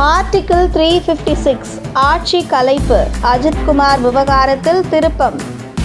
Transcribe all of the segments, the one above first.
Article three fifty six ஆட்சி கலைப்பு. அஜித்குமார் விவகாரத்தில் திருப்பம்.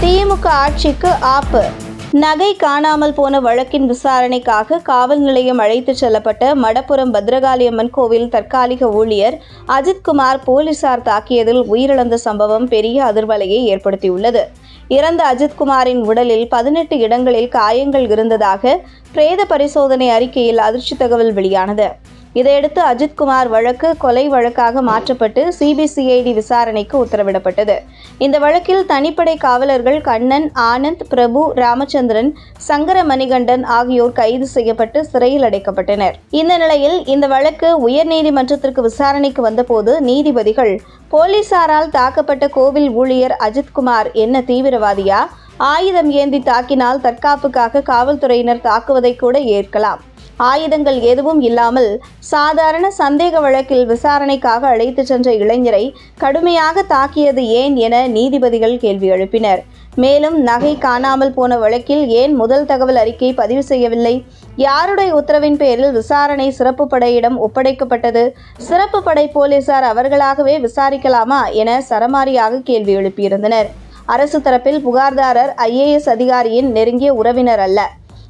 திமுக ஆட்சிக்கு ஆப்பு. நகை காணாமல் போன வழக்கின் விசாரணைக்காக காவல் நிலையம் அழைத்துச் செல்லப்பட்ட மடப்புரம் பத்ரகாளியம்மன் கோவில் தற்காலிக ஊழியர் அஜித்குமார் போலீசார் தாக்கியதில் உயிரிழந்த சம்பவம் பெரிய அதிர்வலையை ஏற்படுத்தியுள்ளது. இறந்த அஜித்குமாரின் உடலில் பதினெட்டு இடங்களில் காயங்கள் இருந்ததாக பிரேத பரிசோதனை அறிக்கையில் அதிர்ச்சி தகவல் வெளியானது. இதையடுத்து அஜித்குமார் வழக்கு கொலை வழக்காக மாற்றப்பட்டு சிபிசிஐடி விசாரணைக்கு உத்தரவிடப்பட்டது. இந்த வழக்கில் தனிப்படை காவலர்கள் கண்ணன் ஆனந்த் பிரபு ராமச்சந்திரன் சங்கர மணிகண்டன் ஆகியோர் கைது செய்யப்பட்டு சிறையில் அடைக்கப்பட்டனர். இந்த நிலையில் இந்த வழக்கு உயர்நீதிமன்றத்திற்கு விசாரணைக்கு வந்தபோது நீதிபதிகள் போலீசாரால் தாக்கப்பட்ட கோவில் ஊழியர் அஜித்குமார் என்ன தீவிரவாதியா? ஆயுதம் ஏந்தி தாக்கினால் தற்காப்புக்காக காவல்துறையினர் தாக்குவதை கூட ஏற்கலாம். ஆயுதங்கள் எதுவும் இல்லாமல் சாதாரண சந்தேக வழக்கில் விசாரணைக்காக அழைத்துச் சென்ற இளைஞரை கடுமையாக தாக்கியது ஏன் என நீதிபதிகள் கேள்வி எழுப்பினர். மேலும் நகை காணாமல் போன வழக்கில் ஏன் முதல் தகவல் அறிக்கை பதிவு செய்யவில்லை? யாருடைய உத்தரவின் பேரில் விசாரணை சிறப்பு படையிடம் ஒப்படைக்கப்பட்டது? சிறப்பு படை போலீசார் அவர்களாகவே விசாரிக்கலாமா என சரமாரியாக கேள்வி எழுப்பியிருந்தனர். அரசு தரப்பில் புகார்தாரர் ஐஏஎஸ் அதிகாரியின் நெருங்கிய உறவினர் அல்ல.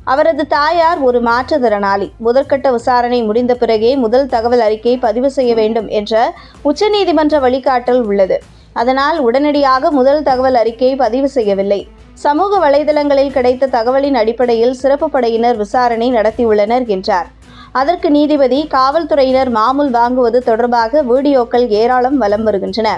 அவரது தாயார் ஒரு மாற்றுத்திறனாளி. முதற்கட்ட விசாரணை முடிந்த பிறகே முதல் தகவல் அறிக்கை பதிவு செய்ய வேண்டும் என்ற உச்சநீதிமன்ற வழிகாட்டல் உள்ளது. அதனால் உடனடியாக முதல் தகவல் அறிக்கை பதிவு செய்யவில்லை. சமூக வலைதளங்களில் கிடைத்த தகவலின் அடிப்படையில் சிறப்பு படையினர் விசாரணை நடத்தியுள்ளனர் என்றார். அதற்கு நீதிபதி காவல்துறையினர் மாமூல் வாங்குவது தொடர்பாக வீடியோக்கள் ஏராளம் வலம் வருகின்றன.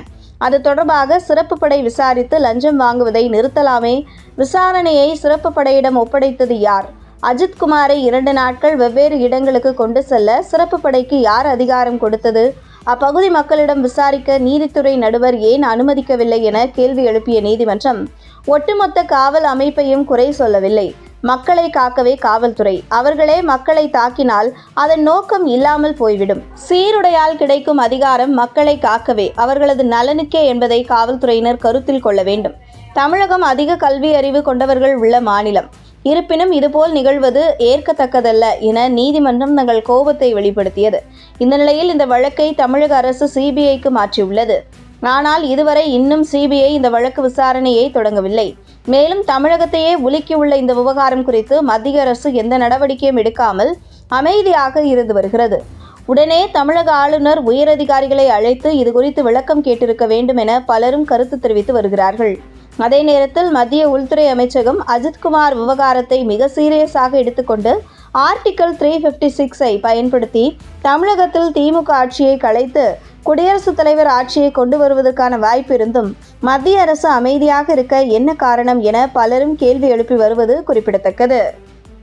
அது தொடர்பாக சிறப்பு படை விசாரித்து லஞ்சம் வாங்குவதை நிறுத்தலாமே. விசாரணையை சிறப்பு படையிடம் ஒப்படைத்தது யார்? அஜித்குமாரை இரண்டு நாட்கள் வெவ்வேறு இடங்களுக்கு கொண்டு செல்ல சிறப்பு படைக்கு யார் அதிகாரம் கொடுத்தது? அப்பகுதி மக்களிடம் விசாரிக்க நீதித்துறை நடுவர் ஏன் அனுமதிக்கவில்லை என கேள்வி எழுப்பிய நீதிமன்றம் ஒட்டுமொத்த காவல் அமைப்பையும் குறை சொல்லவில்லை. மக்களை காக்கவே காவல்துறை. அவர்களே மக்களை தாக்கினால் அதன் நோக்கம் இல்லாமல் போய்விடும். சீருடையால் கிடைக்கும் அதிகாரம் மக்களை காக்கவே அவர்களது நலனுக்கே என்பதை காவல்துறையினர் கருத்தில் கொள்ள வேண்டும். தமிழகம் அதிக கல்வி அறிவு கொண்டவர்கள் உள்ள மாநிலம். இருப்பினும் இதுபோல் நிகழ்வது ஏற்கத்தக்கதல்ல என நீதிமன்றம் தங்கள் கோபத்தை வெளிப்படுத்தியது. இந்த நிலையில் இந்த வழக்கை தமிழக அரசு சிபிஐக்கு மாற்றியுள்ளது. ஆனால் இதுவரை இன்னும் சிபிஐ இந்த வழக்கு விசாரணையை தொடங்கவில்லை. மேலும் தமிழகத்தையே உலுக்கியுள்ள இந்த விவகாரம் குறித்து மத்திய அரசு எந்த நடவடிக்கையும் எடுக்காமல் அமைதியாக இருந்து வருகிறது. உடனே தமிழக ஆளுநர் உயரதிகாரிகளை அழைத்து இது குறித்து விளக்கம் கேட்டிருக்க வேண்டும் என பலரும் கருத்து தெரிவித்து வருகிறார்கள். அதே நேரத்தில் மத்திய உள்துறை அமைச்சகம் அஜித்குமார் விவகாரத்தை மிக சீரியஸாக எடுத்துக்கொண்டு ஆர்டிக்கல் த்ரீ ஃபிஃப்டி சிக்ஸை பயன்படுத்தி தமிழகத்தில் திமுக ஆட்சியை கலைத்து குடியரசுத் தலைவர் ஆட்சியை கொண்டு வருவதற்கான வாய்ப்பு இருந்தும் மத்திய அரசு அமைதியாக இருக்க என்ன காரணம் என பலரும் கேள்வி எழுப்பி வருவது குறிப்பிடத்தக்கது.